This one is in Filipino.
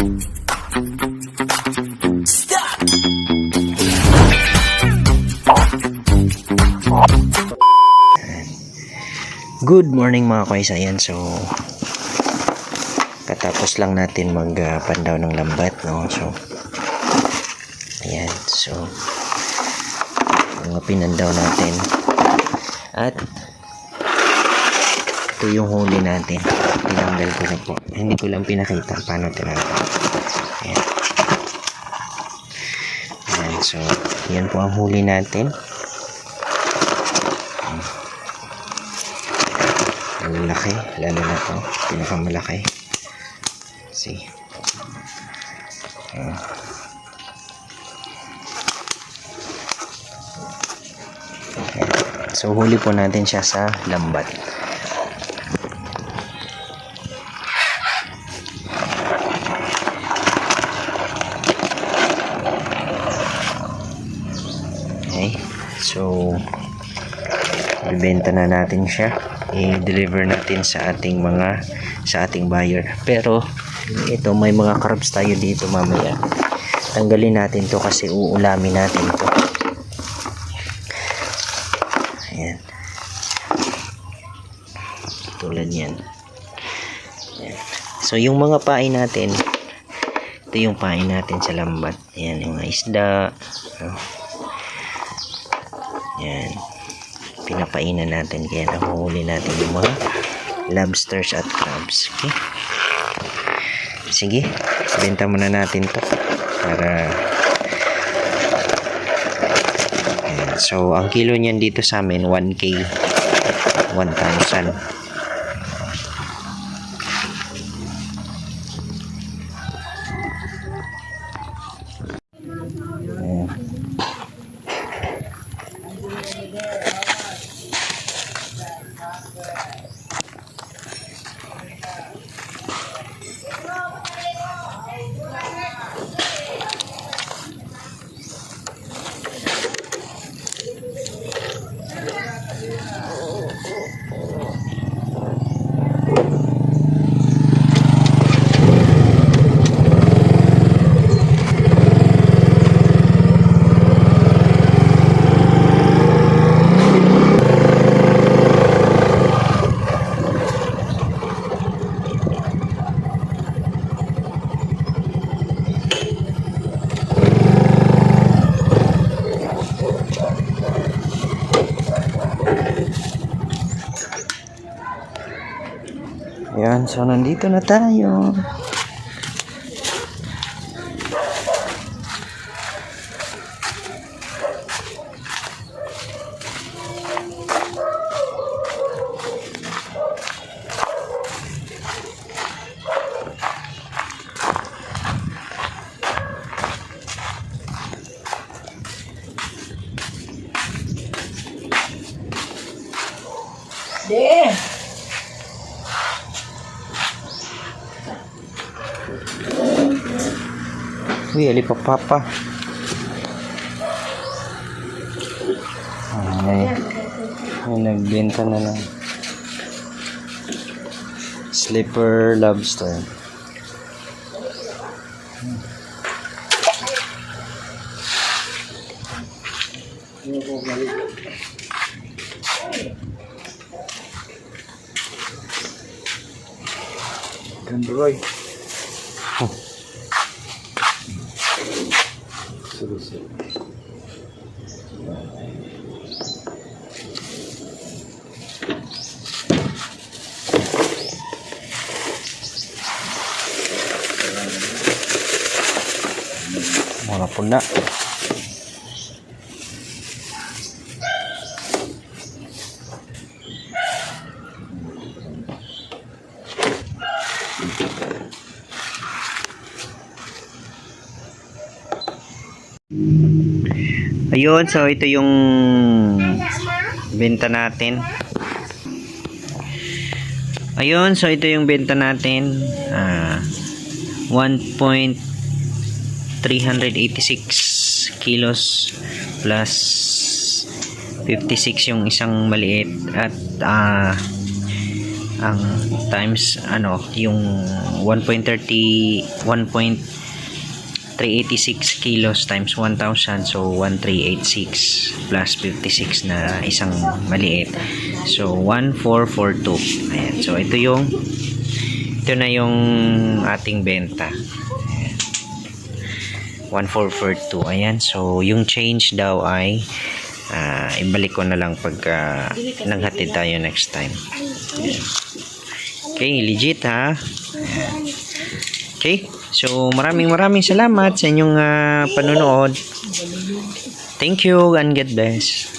Good morning mga koys. Ayan, so katapos lang natin magpandaw ng lambat, no? So ayan, so mga pinandaw natin. At ito yung huli natin. Tinanggal ko na po. Hindi ko lang pinakita paano tinanggal. Ayan. Ayan, so yan po ang huli natin. Ang laki, lalo na to, pinakamalaki. See. Ayan. So huli po natin siya sa lambat. Okay. So ibenta na natin siya i-deliver natin sa ating mga sa ating buyer pero ito may mga crabs tayo dito mamaya tanggalin natin to kasi uulamin natin to ayan tulad yan ayan. so yung mga pain natin ito yung pain natin sa lambat ayan yung mga isda. Ayan pinapainan natin. Kaya nahuhuli natin yung mga lobsters at crabs. Okay? Sige. Benta muna natin to para Ayan. so ang kilo niyan dito sa amin 1k 1,000 Ayan, so nandito na tayo. Uy, alipapapa. Ay, ay nagbenta na ng slipper lobster. sırası. Walaupun nak Ayun, so ito yung benta natin. Ayun, so ito yung benta natin. Ah, 1.386 kilos plus 56 yung isang maliit at ah ang times ano yung 1.30 1.386 kilos times 1,000 so 1386 plus 56 na isang maliit. So 1442 ayan. So ito yung ito na yung ating benta. Ayan. 1442 ayan. So yung change daw ay ah, ibalik ko na lang pagka naghatid tayo next time. Ayan. okay legit ha? Ayan. okay so maraming maraming salamat sa inyong ah, panonood. Thank you and God bless